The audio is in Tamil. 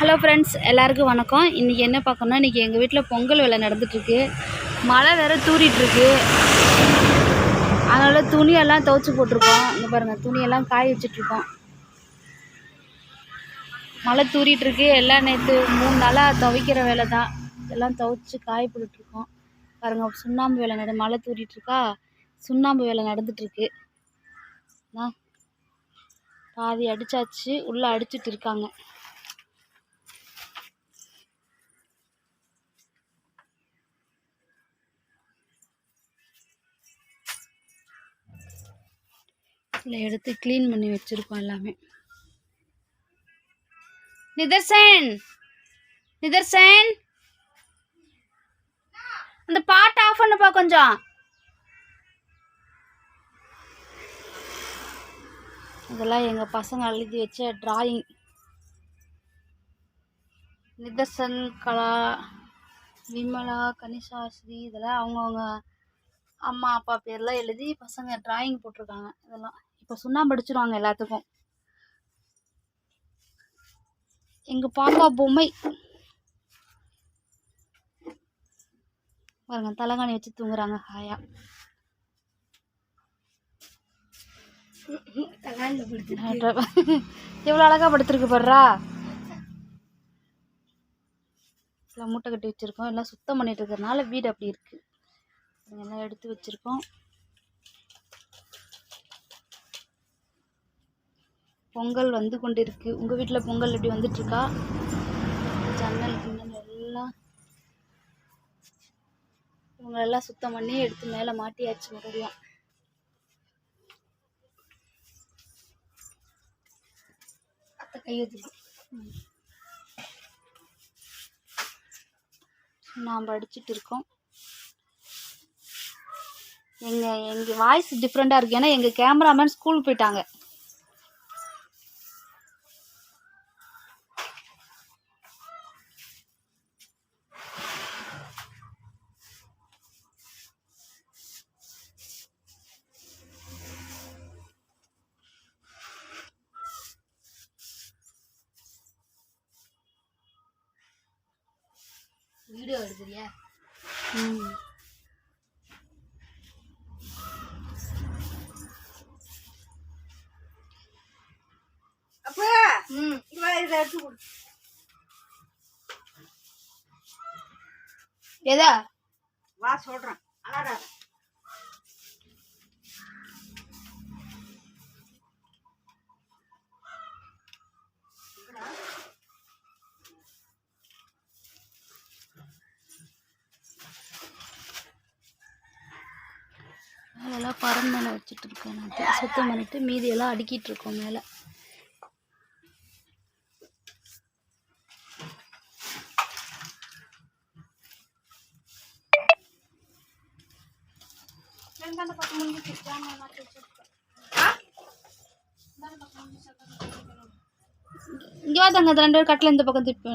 ஹலோ ஃப்ரெண்ட்ஸ் எல்லாருக்கும் வணக்கம். இன்றைக்கி என்ன பார்க்கணும்னா இன்றைக்கி எங்கள் வீட்டில் பொங்கல் வேலை நடந்துகிட்ருக்கு மழை வேறு தூறிட்டுருக்கு. அதனால் துணியெல்லாம் துவைச்சி போட்டிருக்கோம். இங்கே பாருங்கள் துணியெல்லாம் காய வச்சிட்ருக்கோம் மழை தூறிட்டுருக்கு. எல்லாம் நேற்று மூணு நாளாக துவைக்கிற வேலை தான். எல்லாம் துவைச்சி காய போட்டுட்ருக்கோம் பாருங்கள் சுண்ணாம்பு வேலை நட மழை தூரிட்டுருக்கா சுண்ணாம்பு வேலை நடந்துகிட்ருக்கு பாதி அடித்தாச்சு உள்ளே அடிச்சிட்டு இருக்காங்க. இதில் எடுத்து க்ளீன் பண்ணி வச்சுருக்கோம் எல்லாமே. நிதர்சன்! நிதர்சன்! அந்த பாட்டை ஆஃப் பண்ணுப்பா கொஞ்சம். இதெல்லாம் எங்கள் பசங்க எழுதி வச்ச டிராயிங் நிதர்சன் கலா விமலா கனிஷா ஸ்ரீ இதெல்லாம் அவங்கவுங்க அம்மா அப்பா பேர்லாம் எழுதி பசங்க டிராயிங் போட்டிருக்காங்க. இதெல்லாம். இப்போ சுண்ணாம்பு அடிச்சிருவாங்க எல்லாத்துக்கும். எங்கள் பாப்பா பொம்மை. பாருங்க தலைகாணி வச்சு தூங்குறாங்க ஹாயா. எவ்வளோ அழகாக படுத்துருக்கு பாடுறா எல்லாம் மூட்டை கட்டி வச்சுருக்கோம். எல்லாம் சுத்தம் பண்ணிட்டு இருக்கிறதுனால வீடு அப்படி இருக்குது எல்லாம் எடுத்து வச்சுருக்கோம். பொங்கல் வந்து கொண்டு இருக்குது உங்கள் வீட்டில் பொங்கல் எப்படி வந்துட்டுருக்கா? ஜன்னல் கிண்ணல் எல்லாம் இவங்களெல்லாம் சுத்தம் பண்ணி எடுத்து மேலே மாட்டியாச்சு மறுபடியும். அத்தை கை நாம் படிச்சுட்டு இருக்கோம். எங்கள் எங்கள் வாய்ஸ் டிஃப்ரெண்ட்டாக இருக்குது ஏன்னா எங்கள் கேமராமேன் ஸ்கூல் போயிட்டாங்க. வீடியோ எடுக்கிறியா? ம் அப்பா ம். இவா இதை எடுத்து கொடு. எதா? வா சொல்கிறேன் அழகாத அதெல்லாம் பறந்து மேலே வச்சுட்டு இருக்கேன் நான் சுத்தம் பண்ணிட்டு மீதியெல்லாம் அடுக்கிட்டு இருக்கோம் மேலே. இங்கே வாதாங்க அந்த ரெண்டு பேரும் கட்டில் இந்த பக்கம் திருப்பி